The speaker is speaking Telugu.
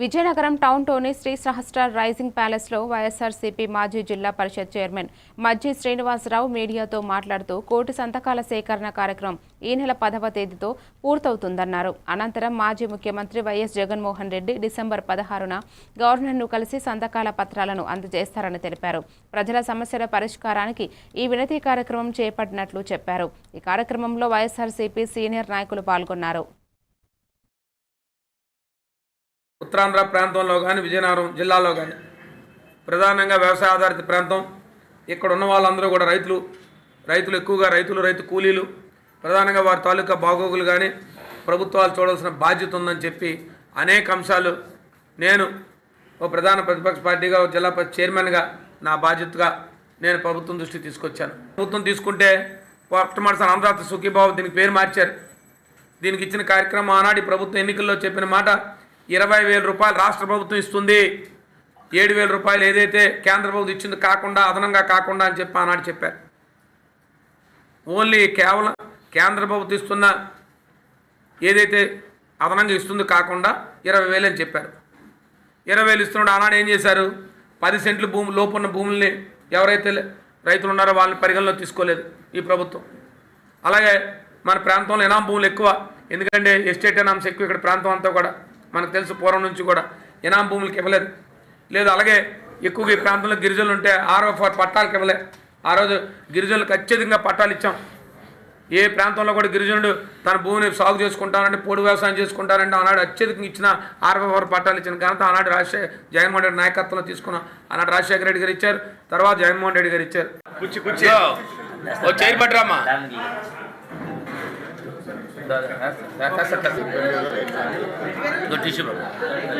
విజయనగరం టౌన్లోని శ్రీ సహస్ర రైజింగ్ ప్యాలెస్లో వైఎస్ఆర్సీపీ మాజీ జిల్లా పరిషత్ చైర్మన్ మజ్జి శ్రీనివాసరావు మీడియాతో మాట్లాడుతూ కోటి సంతకాల సేకరణ కార్యక్రమం ఈ నెల పదవ తేదీతో పూర్తవుతుందన్నారు. అనంతరం మాజీ ముఖ్యమంత్రి వైఎస్ జగన్మోహన్ రెడ్డి డిసెంబర్ పదహారున గవర్నర్ను కలిసి సంతకాల పత్రాలను అందజేస్తారని తెలిపారు. ప్రజల సమస్యల పరిష్కారానికి ఈ వినతి కార్యక్రమం చేపట్టినట్లు చెప్పారు. ఈ కార్యక్రమంలో వైఎస్ఆర్సీపీ సీనియర్ నాయకులు పాల్గొన్నారు. ఉత్తరాంధ్ర ప్రాంతంలో కానీ విజయనగరం జిల్లాలో కానీ ప్రధానంగా వ్యవసాయ ఆధారిత ప్రాంతం. ఇక్కడ ఉన్న వాళ్ళందరూ కూడా రైతులు. రైతులు ఎక్కువగా రైతులు రైతు కూలీలు. ప్రధానంగా వారి తాలూకా బాగోగులు కానీ ప్రభుత్వాలు చూడాల్సిన బాధ్యత ఉందని చెప్పి అనేక అంశాలు నేను ఓ ప్రధాన ప్రతిపక్ష పార్టీగా ఓ జిల్లా చైర్మన్గా నా బాధ్యతగా నేను ప్రభుత్వం దృష్టికి తీసుకొచ్చాను. ప్రభుత్వం తీసుకుంటే మొట్టమొదటి ఆంధ్రాత సుఖీబాబు దీనికి పేరు మార్చారు. దీనికి ఇచ్చిన కార్యక్రమం ఆనాటి ప్రభుత్వం ఎన్నికల్లో చెప్పిన మాట ఇరవై వేల రూపాయలు రాష్ట్ర ప్రభుత్వం ఇస్తుంది. ఏడు వేల రూపాయలు ఏదైతే కేంద్ర ప్రభుత్వం ఇచ్చింది కాకుండా అదనంగా కాకుండా అని చెప్పి ఆనాడు చెప్పారు. ఓన్లీ కేవలం కేంద్ర ప్రభుత్వం ఇస్తున్న ఏదైతే అదనంగా ఇస్తుంది కాకుండా ఇరవై వేలు అని చెప్పారు. ఇరవై వేలు ఇస్తున్నాడు ఆనాడు ఏం చేశారు? పది సెంట్లు భూమి లోపున్న భూముల్ని ఎవరైతే రైతులు ఉన్నారో వాళ్ళని పరిగణలో తీసుకోలేదు ఈ ప్రభుత్వం. అలాగే మన ప్రాంతంలో ఎనాం భూములు ఎక్కువ ఎందుకంటే ఎస్టేట్ ఎనామ్స్ ఎక్కువ ఇక్కడ ప్రాంతం అంతా కూడా. మనకు తెలుసు పూర్వం నుంచి కూడా ఇనాం భూములకి ఇవ్వలేదు. లేదు అలాగే ఎక్కువగా ఈ ప్రాంతంలో గిరిజనులు ఉంటే ఆరో పట్టాలకు ఇవ్వలే ఆ రోజు గిరిజనులకు అత్యధికంగా పట్టాలు ఇచ్చాం. ఏ ప్రాంతంలో కూడా గిరిజనుడు తన భూమిని సాగు చేసుకుంటానంటే పొడి వ్యవసాయం చేసుకుంటారంటే ఆనాడు అత్యధికంగా ఇచ్చిన ఆరవ పట్టాలు ఇచ్చిన ఘనత ఆనాడు రాజశేఖర జగన్మోహన్ రెడ్డి నాయకత్వంలో తీసుకున్నాం ఆనాడు రాజశేఖర రెడ్డి గారు ఇచ్చారు. తర్వాత జగన్మోహన్ రెడ్డి గారు ఇచ్చారు. కుర్చీ కుర్చీ. Chair పట్టరామా tissue paper